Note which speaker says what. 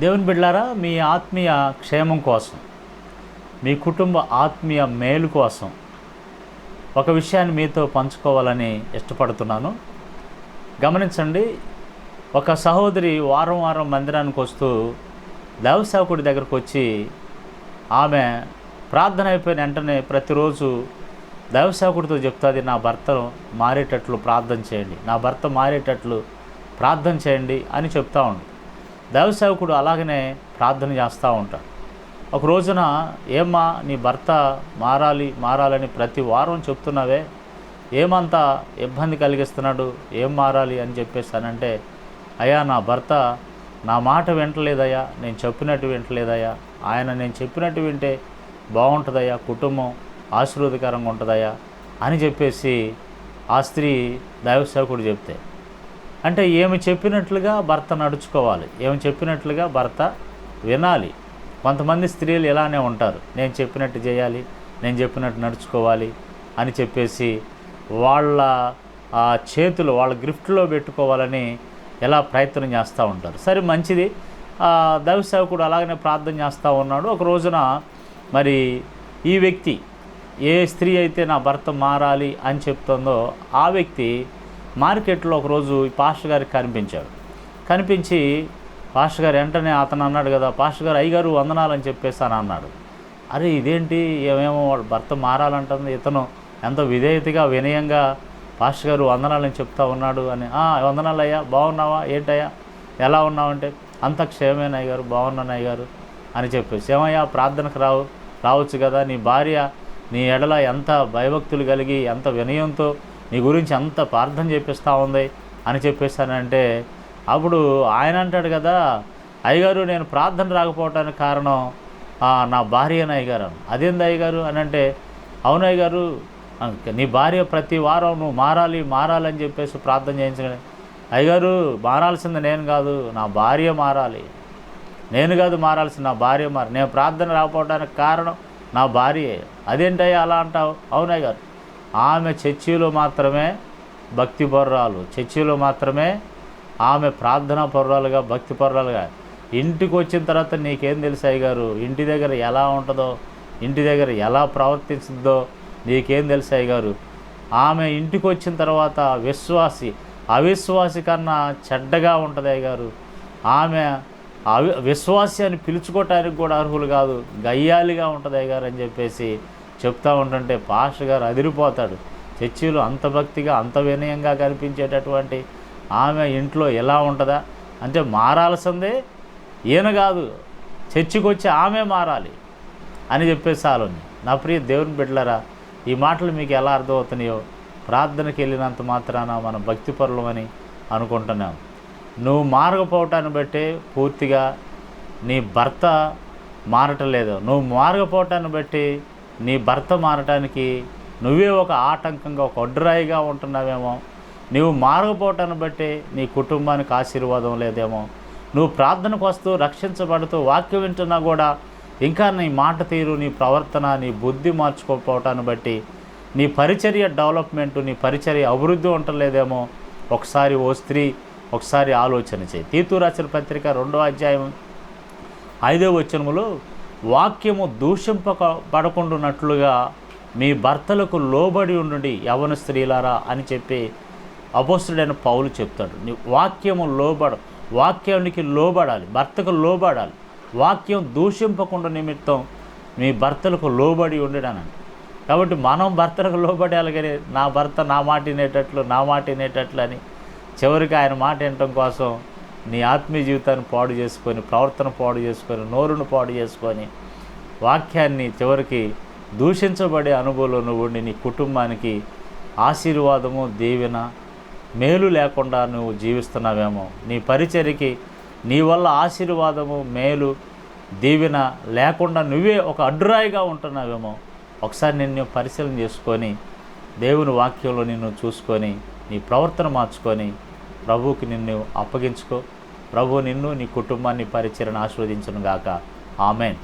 Speaker 1: దేవుని బిడ్డారా మీ ఆత్మీయ క్షేమం కోసం మీ కుటుంబ ఆత్మీయ మేలు కోసం ఒక విషయాన్ని మీతో పంచుకోవాలని ఇష్టపడుతున్నాను. గమనించండి ఒక సహోదరి వారం వారం మందిరానికి వస్తూ దైవసేవకుడి దగ్గరకు వచ్చి ఆమె ప్రార్థన అయిపోయిన వెంటనే ప్రతిరోజు దైవసేవకుడితో చెప్తుంది నా భర్త మారేటట్లు ప్రార్థన చేయండి నా భర్త మారేటట్లు ప్రార్థన చేయండి అని చెప్తా ఉంది. దైవసేవకుడు అలాగనే ప్రార్థన చేస్తూ ఉంటాడు. ఒక రోజున ఏమ్మా నీ భర్త మారాలి మారాలని ప్రతి వారం చెప్తున్నావే? ఏమంత ఇబ్బంది కలిగిస్తున్నాడు? ఏం మారాలి? అని చెప్పేసానంటే అయ్యా నా భర్త నా మాట వింటలేదయ్యా నేను చెప్పినట్టు వింటలేదయ్యా. ఆయన నేను చెప్పినట్టు వింటే బాగుంటుందయ్యా కుటుంబం ఆశీర్వదకరంగా ఉంటుందయ్యా అని చెప్పేసి ఆ స్త్రీ దైవసేవకుడు చెప్తే. అంటే ఏమి చెప్పినట్లుగా భర్త నడుచుకోవాలి ఏమి చెప్పినట్లుగా భర్త వినాలి. కొంతమంది స్త్రీలు ఇలానే ఉంటారు. నేను చెప్పినట్టు చేయాలి నేను చెప్పినట్టు నడుచుకోవాలి అని చెప్పేసి వాళ్ళ ఆ చేతులు వాళ్ళ గిఫ్ట్లో పెట్టుకోవాలని ఎలా ప్రయత్నం చేస్తూ ఉంటారు. సరే మంచిది. ఆ, దైవ సేవకుడు అలాగనే ప్రార్థన చేస్తూ ఉన్నాడు. ఒక రోజున మరి ఈ వ్యక్తి ఏ స్త్రీ అయితే నా భర్త మారాలి అని చెప్తుందో ఆ వ్యక్తి మార్కెట్లో ఒకరోజు పాస్టర్ గారికి కనిపించాడు. కనిపించి పాస్టర్ గారు వెంటనే అతను అన్నాడు కదా పాస్టర్ గారు అయ్యగారు వందనాలని చెప్పేసాను అన్నాడు. అరే ఇదేంటి? ఏమేమో వాడు భర్త మారాలంటుంది ఇతను ఎంతో విధేయతగా వినయంగా పాస్టర్ గారు వందనాలని చెప్తా ఉన్నాడు అని. "ఆ, వందనాలు అయ్యా బాగున్నావా? ఏంటయ్యా? ఎలా ఉన్నావంటే అంత క్షేమేనా అయ్యారు బాగున్నాను అయ్యారు అని చెప్పేసి. ఏమయ్యా ప్రార్థనకు రావు రావచ్చు కదా నీ భార్య నీ ఎడల ఎంత భయభక్తులు కలిగి ఎంత వినయంతో నీ గురించి అంత ప్రార్థన చేపిస్తూ ఉంది అని చెప్పేసానంటే అప్పుడు ఆయన అంటాడు కదా అయ్యగారు నేను ప్రార్థన రాకపోవటానికి కారణం నా భార్య అని. అయ్యగారు అదేంది అయ్యగారు? అని అంటే అవును అయ్యగారు నీ భార్య ప్రతి వారం నువ్వు మారాలి మారాలి అని చెప్పేసి ప్రార్థన చేయించగలి. అయ్యగారు మారాల్సింది నేను కాదు నా భార్య మారాలి. నేను కాదు మారాల్సింది నా భార్య మారి నేను ప్రార్థన రాకపోవడానికి కారణం నా భార్య. అదేంటయ్యా అలా అంటావు? అవునయ్య గారు ఆమె చర్చిలో మాత్రమే భక్తి పర్రాలు. చర్చిలో మాత్రమే ఆమె ప్రార్థనా పర్రాలుగా భక్తి పర్రాలుగా. ఇంటికి వచ్చిన తర్వాత నీకేం తెలుసు అయ్యగారు? ఇంటి దగ్గర ఎలా ఉంటుందో ఇంటి దగ్గర ఎలా ప్రవర్తిస్తుందో నీకేం తెలుసు అయ్య గారు ఆమె ఇంటికి వచ్చిన తర్వాత విశ్వాసి అవిశ్వాసి కన్నా చెడ్డగా ఉంటుంది గారు ఆమె అవి విశ్వాసి అని పిలుచుకోవటానికి కూడా అర్హులు కాదు. గయ్యాలిగా ఉంటుంది గారు అని చెప్పేసి చెప్తా ఉంటుంటే పాస్టర్ గారు అదిరిపోతాడు. చర్చిలో అంత భక్తిగా అంత వినయంగా కనిపించేటటువంటి ఆమె ఇంట్లో ఎలా ఉంటుందా? అంటే మారాల్సిందే ఈయన కాదు. చర్చికి వచ్చి ఆమె మారాలి అని చెప్పేసి ఆలోచన నా ప్రియ దేవుని బిడ్డలరా ఈ మాటలు మీకు ఎలా అర్థమవుతున్నాయో ప్రార్థనకి వెళ్ళినంత మాత్రాన మనం భక్తిపరులమని అనుకుంటున్నాం. నువ్వు మారకపోవటాన్ని బట్టే పూర్తిగా నీ భర్త మారటం లేదు. నువ్వు మారకపోవటాన్ని బట్టి నీ భర్త మారటానికి నువ్వే ఒక ఆటంకంగా ఒక ఒడ్రాయిగా ఉంటున్నావేమో. నువ్వు మారకపోవటాన్ని బట్టి నీ కుటుంబానికి ఆశీర్వాదం లేదేమో. నువ్వు ప్రార్థనకు వస్తూ రక్షించబడుతూ వాక్యం వింటున్నా కూడా ఇంకా నీ మాట తీరు నీ ప్రవర్తన నీ బుద్ధి మార్చుకోకపోవటాన్ని బట్టి నీ పరిచర్య డెవలప్మెంట్ నీ పరిచర్య అభివృద్ధి ఉండలేదేమో. ఒకసారి ఓ స్త్రీ ఒకసారి ఆలోచన చేయి. తీతు రాసిన పత్రిక రెండో అధ్యాయం ఐదో వచనములు వాక్యము దూషింపక పడకుండానట్లుగా మీ భర్తలకు లోబడి ఉండండి యవన స్త్రీలారా అని చెప్పి అపోస్తుడైన పౌలు చెప్తాడు. నీ వాక్యము లోబడ వాక్యానికి లోబడాలి భర్తకు లోబడాలి. వాక్యం దూషింపకుండా నిమిత్తం మీ భర్తలకు లోబడి ఉండడానండి కాబట్టి మనం భర్తలకు లోబడాలి కానీ నా భర్త నా మాట వినేటట్లు నా మాట వినేటట్లు అని చివరికి ఆయన మాట వినటం కోసం నీ ఆత్మీయ జీవితాన్ని పాడు చేసుకొని ప్రవర్తన పాడు చేసుకొని నోరును పాడు చేసుకొని వాక్యాన్ని చివరికి దూషించబడే అనుభవంలో నువ్వు ఉండి నీ కుటుంబానికి ఆశీర్వాదము దీవెన మేలు లేకుండా నువ్వు జీవిస్తున్నావేమో. నీ పరిచర్కి నీ వల్ల ఆశీర్వాదము మేలు దీవెన లేకుండా నువ్వే ఒక అడ్డురాయిగా ఉంటున్నావేమో. ఒకసారి నిన్ను పరిశీలన చేసుకొని దేవుని వాక్యంలో నిన్ను చూసుకొని నీ ప్రవర్తన మార్చుకొని ప్రభువుకి నిన్ను అప్పగించుకో. ప్రభు నిన్ను నీ కుటుంబాన్ని పరిచయను ఆస్వాదించను గాక ఆమెన్.